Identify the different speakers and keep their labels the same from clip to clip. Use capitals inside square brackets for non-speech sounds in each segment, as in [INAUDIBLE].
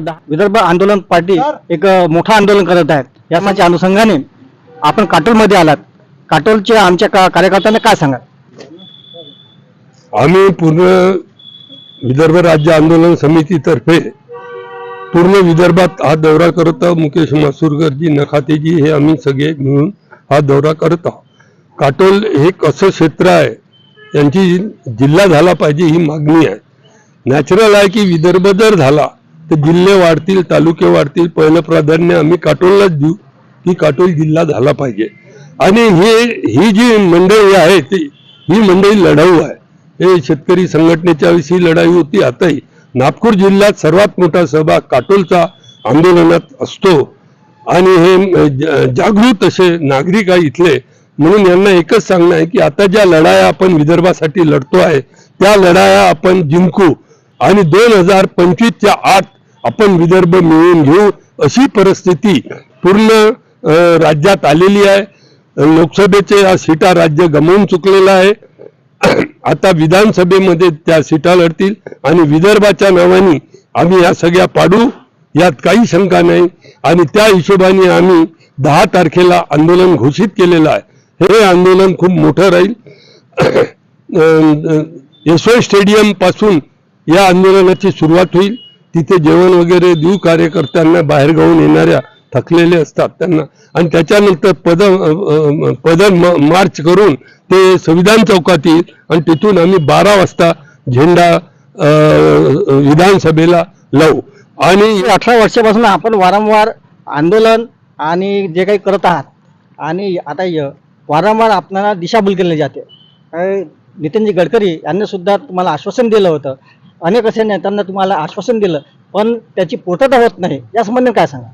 Speaker 1: दा- विदर्भ आंदोलन पार्टी एक मोठं आंदोलन करत आहेत. याच्या अनुषंगाने आपण काटोलमध्ये आलात. काटोलच्या आमच्या का- कार्यकर्त्यांना काय सांगा
Speaker 2: आम्ही पूर्ण विदर्भ राज्य आंदोलन समितीतर्फे पूर्ण विदर्भात हा दौरा करत आहोत. मुकेश मासुरकरजी नखातेजी हे आम्ही सगळे मिळून हा दौरा करत आहोत. काटोल हे एक असं क्षेत्र आहे त्यांची जिल्हा झाला पाहिजे ही मागणी आहे. नॅचरल आहे की विदर्भ जर झाला तर जिल्हे वाढतील तालुके वाढतील पहिलं प्राधान्य आम्ही काटोललाच देऊ. की काटोल जिल्हा झाला पाहिजे. आणि हे ही जी मंडळी आहे ती ही मंडळी लढाऊ आहे. हे शेतकरी संघटनेच्या विषयी लढाई होती. आताही नागपूर जिल्ह्यात सर्वात मोठा सहभाग काटोलचा आंदोलनात असतो. आणि हे जागृत असे नागरिक आहे इथले. म्हणून यांना एकच सांगणं आहे की आता ज्या लढाया आपण विदर्भासाठी लढतो आहे त्या लढाया आपण जिंकू. आणि दोन हजार पंचवीसच्या आत आपण विदर्भ मिळवून घेऊ अशी परिस्थिती पूर्ण राज्यात आलेली आहे. लोकसभेचे या सीटा राज्य गमावून चुकलेलं आहे. [CLEARS THROAT] आता विधानसभेमध्ये त्या सीटा लढतील आणि विदर्भाच्या नावाने आम्ही या सगळ्या पाडू यात काही शंका नाही. आणि त्या हिशोबाने आम्ही दहा तारखेला आंदोलन घोषित केलेलं आहे. हे आंदोलन खूप मोठं राहील. [CLEARS THROAT] यशवंत स्टेडियमपासून या आंदोलनाची सुरुवात होईल. तिथे जेवण वगैरे देऊ कार्यकर्त्यांना बाहेरगावून येणाऱ्या थकलेले असतात त्यांना. आणि त्याच्यानंतर पद पद मार्च करून ते संविधान चौकात येईल. आणि तिथून आम्ही बारा वाजता झेंडा विधानसभेला लावू. आणि
Speaker 1: अठरा वर्षापासून आपण वारंवार आंदोलन आणि जे काही करत आहात आणि आता य- वारंवार आपल्याला दिशाभूल केली जाते. नितीनजी गडकरी यांनी सुद्धा तुम्हाला आश्वासन दिलं होतं अनेक असे नेत्यांना तुम्हाला आश्वासन दिलं पण त्याची पूर्तता होत नाही. या संबंधी काय सांगा?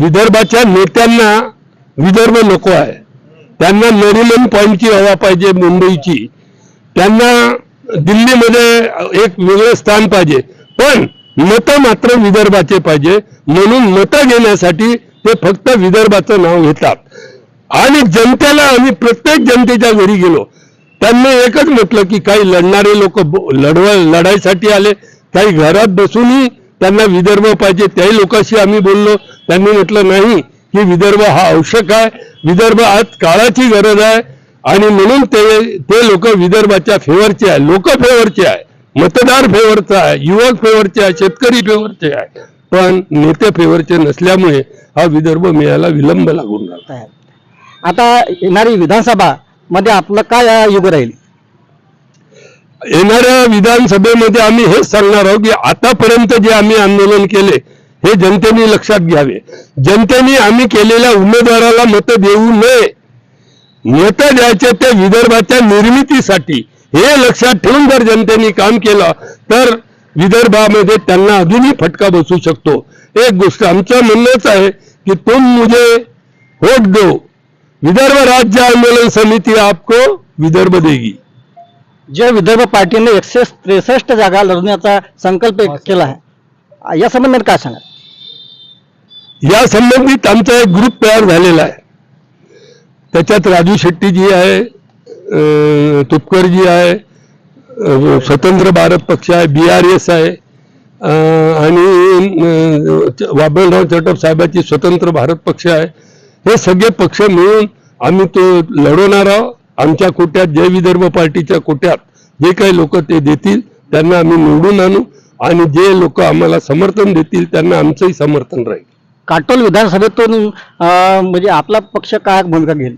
Speaker 2: विदर्भाच्या नेत्यांना विदर्भ नको आहे. त्यांना नरिमन पॉईंटची हवा पाहिजे मुंबईची. त्यांना दिल्लीमध्ये एक वेगळं स्थान पाहिजे. पण मतं मात्र विदर्भाचे पाहिजे. म्हणून मतं घेण्यासाठी ते फक्त विदर्भाचं नाव घेतात. आणि जनतेला आम्ही प्रत्येक जनतेच्या घरी गेलो. त्यांनी एकच म्हटलं की काही लढणारे लोक लढव लढाईसाठी आले काही घरात बसूनही त्यांना विदर्भ पाहिजे त्याही लोकांशी आम्ही बोललो. त्यांनी म्हटलं नाही की विदर्भ हा आवश्यक आहे. विदर्भ आज काळाची गरज आहे आणि म्हणून ते ते लोक विदर्भाच्या फेवरचे आहे. लोक फेवरचे आहे. मतदार फेवरचा आहे. युवक फेवरचे आहे. शेतकरी फेवरचे आहे. पण नेते फेवरचे नसल्यामुळे हा विदर्भ मिळायला विलंब लागून राहत
Speaker 1: आहे. आता येणारी विधानसभा मध्ये आपलं काय युग राहील?
Speaker 2: येणाऱ्या विधानसभेमध्ये आम्ही हेच सांगणार आहोत की आतापर्यंत जे आम्ही आंदोलन केले हे जनतेने लक्षात घ्यावे. जनतेने आम्ही केलेल्या उमेदवाराला मतं देऊ नये. मतं द्यायचे ते विदर्भाच्या निर्मितीसाठी हे लक्षात ठेवून जर जनतेने काम केलं तर विदर्भामध्ये त्यांना अजूनही फटका बसू शकतो. एक गोष्ट आमचं म्हणणंच आहे की तुम मुझे वोट दो. विदर्भ राज्य आंदोलन समिती आपको विदर्भ देगी।
Speaker 1: जे विदर्भ पार्टीने एकशे त्रेसष्ट जागा लढवण्याचा संकल्प केला आहे. या संबंधात काय सांगा
Speaker 2: या संबंधित आमचा एक ग्रुप तयार झालेला आहे. त्याच्यात राजू शेट्टीजी आहे अं, तुपकरजी आहे स्वतंत्र भारत पक्ष आहे बी आर एस आहे आणि अं, बाबुलराव चटप साहेबांची स्वतंत्र भारत पक्ष आहे. हे सगळे पक्ष मिळून आम्ही तो लढवणार आहोत. आमच्या कोट्यात जय विदर्भ पार्टीच्या कोट्यात जे काही लोक ते देतील त्यांना आम्ही निवडून आणू. आणि जे लोक आम्हाला समर्थन देतील त्यांना आमचंही समर्थन राहील.
Speaker 1: काटोल विधानसभेतून म्हणजे आपला पक्ष काय भूमिका घेईल?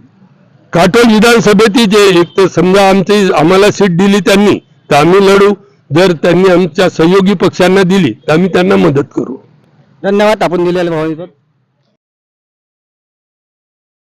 Speaker 2: काटोल विधानसभेची जे एक तर समजा आमची आम्हाला सीट दिली त्यांनी तर आम्ही लढू. जर त्यांनी आमच्या सहयोगी पक्षांना दिली तर आम्ही त्यांना मदत करू.
Speaker 1: धन्यवाद आपण दिलेल्या भावनेबद्दल.